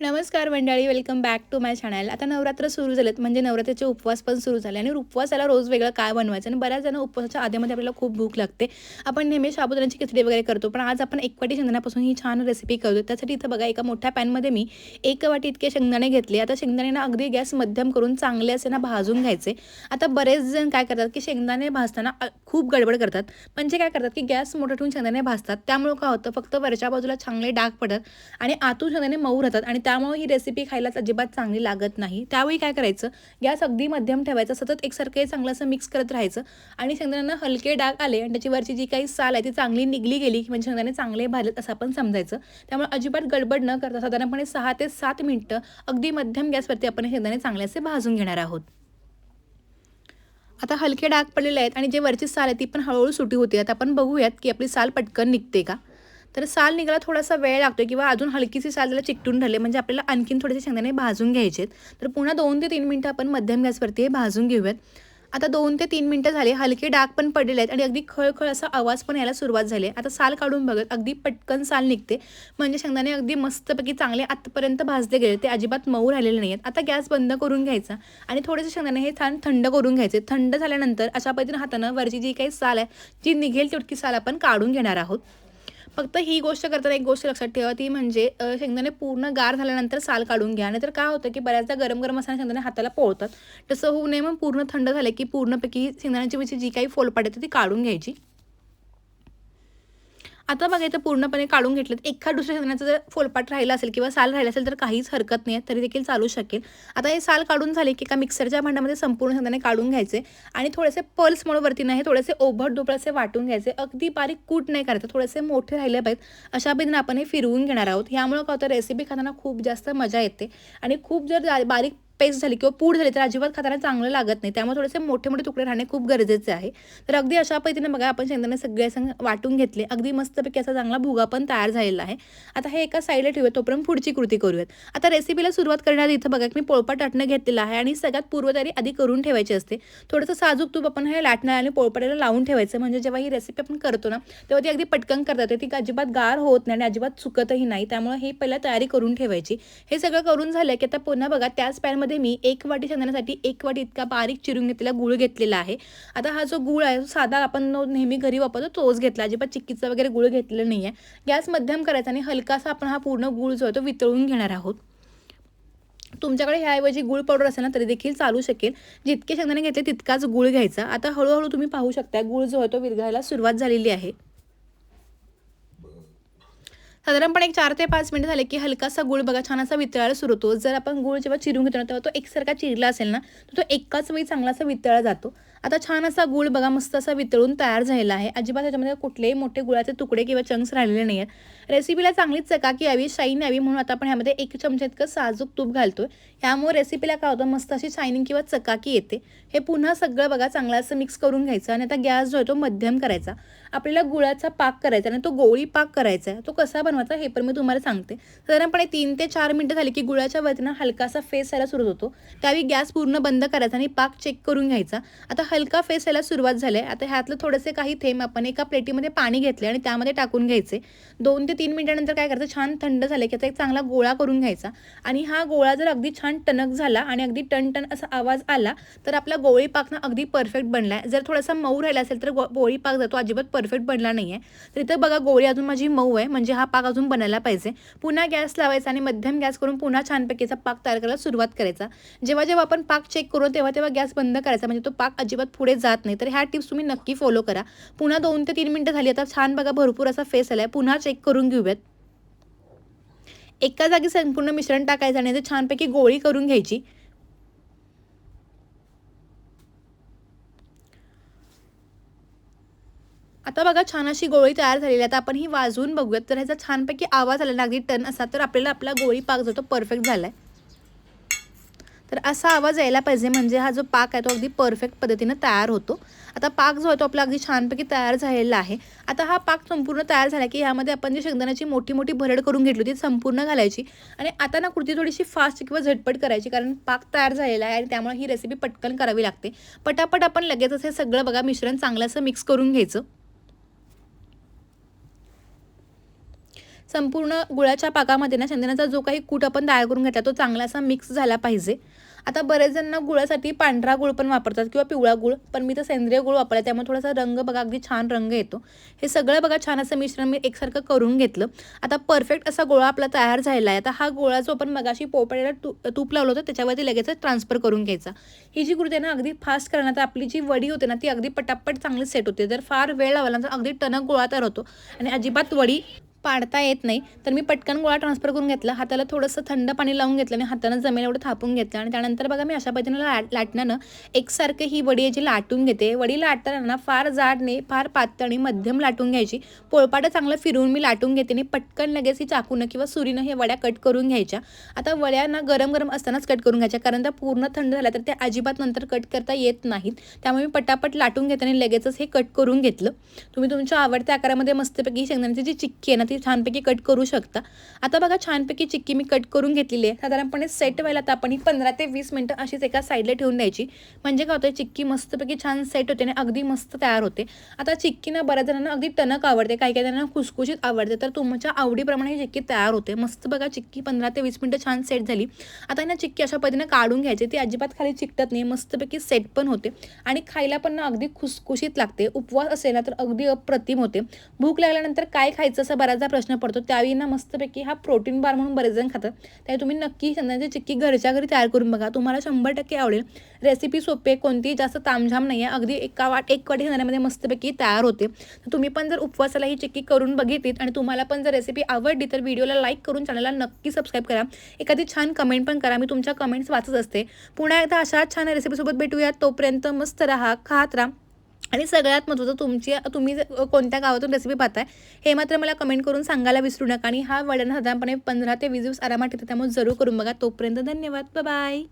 नमस्कार मंडळी welcome back to my channel आता नवरात्र सुरू झालेत म्हणजे नवरात्राचे उपवास पण सुरू झाले आणि उपवासाला रोज वेगळं काय बनवायचं? आणि बऱ्याच जण उपवासाच्या आधीमध्ये आपल्याला खूप भूक लागते. आपण नेहमी साबुदाण्याची खिचडी वगैरे करतो पण आज आपण एक वाटी शेंगदाण्यापासून ही छान रेसिपी करतो त्यासाठी इथं बघा एका मोठ्या पॅनमध्ये मी एक वाटी इतके शेंगदाणे घेतले. आता शेंगदाणे अगदी गॅस मध्यम करून चांगले असे ना भाजून घ्यायचे. आता बरेच जण काय करतात की शेंगदाणे भाजताना खूप गडबड करतात. म्हणजे काय करतात की गॅस मोठं ठेवून शेंगदाणे भाजतात. त्यामुळे काय होतं फक्त वरच्या बाजूला चांगले डाग पडतात आणि आतून शेंगदाणे मऊ राहतात आणि त्यामुळे ही रेसिपी खायला अजिबात चांगली लागत नाही. त्यावेळी काय करायचं? गॅस अगदी मध्यम ठेवायचा सतत एकसारखे चांगलं असं मिक्स करत राहायचं आणि शेंगदाण्यांना हलके डाग आले आणि त्याची वरची जी काही साल आहे ती चांगली निघली गेली म्हणजे शेंगदाणे चांगले भाजलेत असं आपण समजायचं. त्यामुळे अजिबात गडबड न करता साधारणपणे सहा ते सात मिनटं अगदी मध्यम गॅसवरती आपण हे शेंगदाणे चांगले असे भाजून घेणार आहोत. आता हलके डाग पडलेले आहेत आणि जे वरची साल आहे ती पण हळूहळू सुटी होते. आता आपण बघूयात की आपली साल पटकन निघते का? तर साल निघायला थोडासा वेळ लागतो किंवा अजून हलकीशी साल त्याला चिकटून राहिले म्हणजे आपल्याला आणखीन थोडेसे शेंगदाणे भाजून घ्यायचे तर पुन्हा दोन ते तीन मिनटं आपण मध्यम गॅसवरती हे भाजून घेऊयात. आता दोन ते तीन मिनटं झाले हलके डाग पण पडलेले आहेत आणि अगदी खळखळ असा आवाज पण यायला सुरुवात झाली आहे. आता साल काढून बघत अगदी पटकन साल निघते म्हणजे शेंगदाणे अगदी मस्तपैकी चांगले आत्तापर्यंत भाजले गेले ते अजिबात मऊ राहिलेले नाही आहेत आता गॅस बंद करून घ्यायचा आणि थोडेसे शेंगदाणे हे छान थंड करून घ्यायचे. थंड झाल्यानंतर अशा पद्धतीने हातानं वरची जी काही साल आहे जी निघेल तितकी साल आपण काढून घेणार आहोत. फक्त ही गोष्ट करताना एक गोष्ट लक्षात ठेवा ती म्हणजे शेंगदाणे पूर्ण गार झाल्यानंतर साल काढून घ्या. नाहीतर काय होतं की बऱ्याचदा गरम गरम असताना शेंगदाणे हाताला पोळतात. तसं होऊ नये मग पूर्ण थंड झालं की पूर्णपैकी शेंगदाण्याची म्हणजे जी काही फोलपाट येते ती काढून घ्यायची. आता बघा इथं पूर्णपणे काढून घेतलं एखाद दुसऱ्या शेंगदाण्याचं जर फोलपाट राहिला असेल किंवा साल राहिला असेल तर काहीच हरकत नाही तरी देखील चालू शकेल. आता हे साल काढून झाले की एका मिक्सरच्या भांड्यामध्ये संपूर्ण शेंगदाणे काढून घ्यायचे आणि थोडेसे पल्स म्हणून वरती नाही थोडेसे ओभट डोबळ असे वाटून घ्यायचे. अगदी बारीक कूट नाही करायचं थोडेसे मोठे राहिले पाहिजेत. अशा पद्धतीने आपण हे फिरवून घेणार आहोत. यामुळे काय होतं रेसिपी खाताना खूप जास्त मजा येते. आणि खूप जर बारीक पेस्ट झाली किंवा पूड झाली तर अजिबात खाताना चांगलं लागत नाही. त्यामुळे थोडेसे मोठे मोठे तुकडे राहणे खूप गरजेचे आहे. तर अगदी अशा पद्धतीने बघा आपण शेंगदाणे सगळे संग वाटून घेतले. अगदी मस्तपैकी असा चांगला भुगा पण तयार झालेला आहे. आता हे एका साईडला ठेवूया तोपर्यंत पुढची कृती करूयात. आता रेसिपीला सुरुवात करण्याआधी इथं बघा की मी पोळपाट लाटणं घेतलेलं आहे आणि सगळ्यात पूर्वतयारी आधी करून ठेवायची असते. थोडंसं साजूक तूप आपण हे लाटणार आणि पोळपाटाला लावून ठेवायचं. म्हणजे जेव्हा ही रेसिपी आपण करतो ना तेव्हा ती अगदी पटकन करता येते ती अजिबात गार होत नाही आणि अजिबात चुकतही नाही. त्यामुळे हे पहिला तयारी करून ठेवायची. हे सगळं करून झालं की आता पुन्हा बघा त्याच पॅनमध्ये मी एक वाटी शेंगदाण्यासाठी एक वाटी इतका बारीक चिरून घेतलेला गूळ घेतलेला आहे. आता हा जो गूळ आहे तो साधा आपण नेहमी घरी वापरतो तोच घेतला. अजिबात चिक्कीचा वगैरे गूळ घेतलेला नाही आहे गॅस मध्यम करायचा आणि हलकासा आपण हा पूर्ण गूळ जो आहे तो वितळून घेणार आहोत. तुमच्याकडे ह्याऐवजी गुळ पावडर असेल ना तरी देखील चालू शकेल. जितके शेंगदाणे घेतले तितकाच गुळ घ्यायचा. आता हळूहळू तुम्ही पाहू शकता गुळ जो आहे तो विरघळायला सुरुवात झालेली आहे. साधारणपणे एक चार ते पाच मिनिटं झाले की हलकासा गुळ बघा छान असा वितळायला सुरू होतो. जर आपण गुळ जेव्हा चिरून घेतो ना तेव्हा तो एकसारखा चिरला असेल ना तर तो एकाच वेळी चांगला असा वितळला जातो. आता छान असा गुळ बघा मस्त असा वितळून तयार झालेला आहे. अजिबात त्याच्यामध्ये कुठलेही मोठे गुळाचे तुकडे किंवा चंक्स राहिलेले नाही आहेत रेसिपीला चांगलीच चकाकी यावी शाईन यावी म्हणून आता आपण ह्यामध्ये एक चमचा इतकं साजूक तूप घालतो आहे ह्यामुळे रेसिपीला काय होतं मस्त अशी शायनिंग किंवा चकाकी येते. हे पुन्हा सगळं बघा चांगलं असं मिक्स करून घ्यायचं आणि आता गॅस जो आहे तो मध्यम करायचा. आपल्याला गुळाचा पाक करायचा आणि तो गोळी पाक करायचा आहे. तो कसा बनवायचा हे पण मी तुम्हाला सांगते. साधारणपणे तीन ते चार मिनटं झाली की गुळाच्या वरतीनं हलकासा फेस यायला सुरू होतो. त्यावेळी गॅस पूर्ण बंद करायचा आणि पाक चेक करून घ्यायचा. आता हलका फेस यायला सुरुवात झाली आहे. आता ह्यातलं थोडेसे काही थेंब आपण एका प्लेटीमध्ये पाणी घेतले आणि त्यामध्ये टाकून घ्यायचे. दोन ते तीन मिनटानंतर काय करायचं? छान थंड झालं की आता एक चांगला गोळा करून घ्यायचा. आणि हा गोळा जर अगदी छान टणक झाला आणि अगदी टन टन असा आवाज आला तर आपला गोळी पाक ना अगदी परफेक्ट बनला आहे जर थोडासा मऊ राहिला असेल तर गो- गोळी पाक जातो. अजिबात परफेक्ट बनला नाही आहे तर इथं बघा गोळी अजून माझी मऊ आहे. म्हणजे हा पाक अजून बनायला पाहिजे. पुन्हा गॅस लावायचा आणि मध्यम गॅस करून पुन्हा छानपैकीचा पाक तयार करायला सुरुवात करायचा. जेव्हा जेव्हा आपण पाक चेक करू तेव्हा तेव्हा गॅस बंद करायचा. म्हणजे तो पाक अजिबात पुढे जात नाही. तर ह्या टिप्स तुम्ही नक्की फॉलो करा. पुन्हा दोन ते तीन मिनटं झाली आता छान बघा भरपूर असा फेस आला आहे पुन्हा चेक करून घेऊयात. एका जागी संपूर्ण मिश्रण टाकायचं आणि ते छानपैकी गोळी करून घ्यायची. आता बघा छान अशी गोळी तयार झालेली आहे. आता आपण ही वाजवून बघूयात. तर ह्याचा छानपैकी आवाज आला ना अगदी टन असा तर आपल्याला आपला गोळी पाक जो तो परफेक्ट झाला आहे तर असा आवाज यायला पाहिजे म्हणजे हा जो पाक आहे तो अगदी परफेक्ट पद्धतीनं तयार होतो. आता पाक जो आहे तो आपला अगदी छानपैकी तयार झालेला आहे. आता हा पाक संपूर्ण तयार झाला की ह्यामध्ये आपण जी शेंगदाण्याची मोठी मोठी भरड करून घेतली होती संपूर्ण घालायची. आणि आता ना कुर्ती थोडीशी फास्ट किंवा झटपट करायची कारण पाक तयार झालेला आहे आणि त्यामुळे ही रेसिपी पटकन करावी लागते. पटापट आपण लगेचच हे सगळं बघा मिश्रण चांगलं असं मिक्स करून घ्यायचं. संपूर्ण गुळाच्या पाकामध्ये ना शेंगदाण्याचा जो काही कूट आपण तयार करून घेतला तो चांगला असा मिक्स झाला पाहिजे. आता बरेच जण ना गुळासाठी पांढरा गुळ पण वापरतात किंवा पिवळा गुळ पण मी तर सेंद्रिय गुळ वापरला त्यामुळे थोडासा रंग बघा अगदी छान रंग येतो. हे सगळं बघा छान असं मिश्रण मी एकसारखं करून घेतलं. आता परफेक्ट असा गोळा आपला तयार झालेला आहे. आता हा गोळा जो आपण मगाशी पोपड्याला तू तूप लावलं होतं त्याच्यावरती लगेच ट्रान्सफर करून घ्यायचा. ही जी कृती आहे ना अगदी फास्ट करणं तर आपली जी वडी होते ना ती अगदी पटापट चांगली सेट होते. जर फार वेळ लावला तर अगदी टणक गोळा तयार होतो. आणि अजिबात वडी पाडता येत नाही. तर मी पटकन गोळा ट्रान्सफर करून घेतला. हाताला थोडंसं थंड पाणी लावून घेतलं आणि हातानं जमेल एवढं थापून घेतलं आणि त्यानंतर बघा मी अशा पद्धतीनं लाट लाटण्यानं एकसारखं ही वडी याची लाटून घेते. वडी लाटताना फार जाड नाही फार पातळ आणि मध्यम लाटून घ्यायची. पोळपाटं चांगलं फिरवून मी लाटून घेते आणि पटकन लगेच ही चाकूनं किंवा सुरीनं हे वड्या कट करून घ्यायच्या. आता वड्या ना गरम गरम असतानाच कट करून घ्यायच्या. कारण त्या पूर्ण थंड झाल्या तर त्या अजिबात नंतर कट करता येत नाहीत. त्यामुळे मी पटापट लाटून घेते आणि लगेचच हे कट करून घेतलं. तुम्ही तुमच्या आवडत्या आकारामध्ये मस्तपैकी शेंगदाण्याची जी चिक्की आहे ना ती छानपैकी कट करू शकता. आता बघा छानपैकी चिक्की मी कट करून घेतलेली आहे. साधारणपणे सेट व्हायला तर आपण ही पंधरा ते वीस मिनटं अशीच एका साईडला ठेवून द्यायची. म्हणजे काय होतं चिक्की मस्तपैकी छान सेट होते आणि अगदी मस्त तयार होते. आता चिक्की ना बऱ्याच जणांना अगदी टणक आवडते. काही काही जणांना खुसखुशीत आवडते. तर तुमच्या आवडीप्रमाणे ही चिक्की तयार होते. मस्त बघा चिक्की पंधरा ते वीस मिनटं छान सेट झाली. आता ना चिक्की अशा पद्धतीनं काढून घ्यायची. ती अजिबात खाली चिकटत नाही. मस्तपैकी सेट पण होते. आणि खायला पण ना अगदी खुसखुशीत लागते. उपवास असेल ना तर अगदी अप्रतिम होते. भूक लागल्यानंतर काय खायचं असं बऱ्याच बराचदा प्रश्न पडतो. त्यावेळी ना मस्तपैकी हा प्रोटीन बार म्हणून बरेच जण खातात. त्यावेळी तुम्ही नक्की शेंगदाण्याची चिक्की घरच्या घरी तयार करून बघा. तुम्हाला शंभर टक्के आवडेल. रेसिपी सोपी आहे कोणतीही जास्त तामझाम नाही आहे अगदी एका वाट एक वाटी शेंगदाण्यामध्ये मस्तपैकी तयार होते. तर तुम्ही पण जर उपवासाला ही चिक्की करून बघितलीत आणि तुम्हाला पण जर रेसिपी आवडली तर व्हिडिओला लाईक करून चॅनलला नक्की सबस्क्राईब करा. एखादी छान कमेंट पण करा. मी तुमच्या कमेंट्स वाचत असते. पुन्हा एकदा अशाच छान रेसिपीसोबत भेटूयात. तोपर्यंत मस्त राहा खात राहा. आणि सगळ्यात महत्त्वाचं तुमची तुम्ही कोणत्या गावातून रेसिपी पाहताय हे मात्र मला कमेंट करून सांगायला विसरू नका. आणि हा वड्यांना साधारणपणे पंधरा ते वीस दिवस आरामात येतं त्यामुळे जरूर करून बघा. तोपर्यंत धन्यवाद. बाय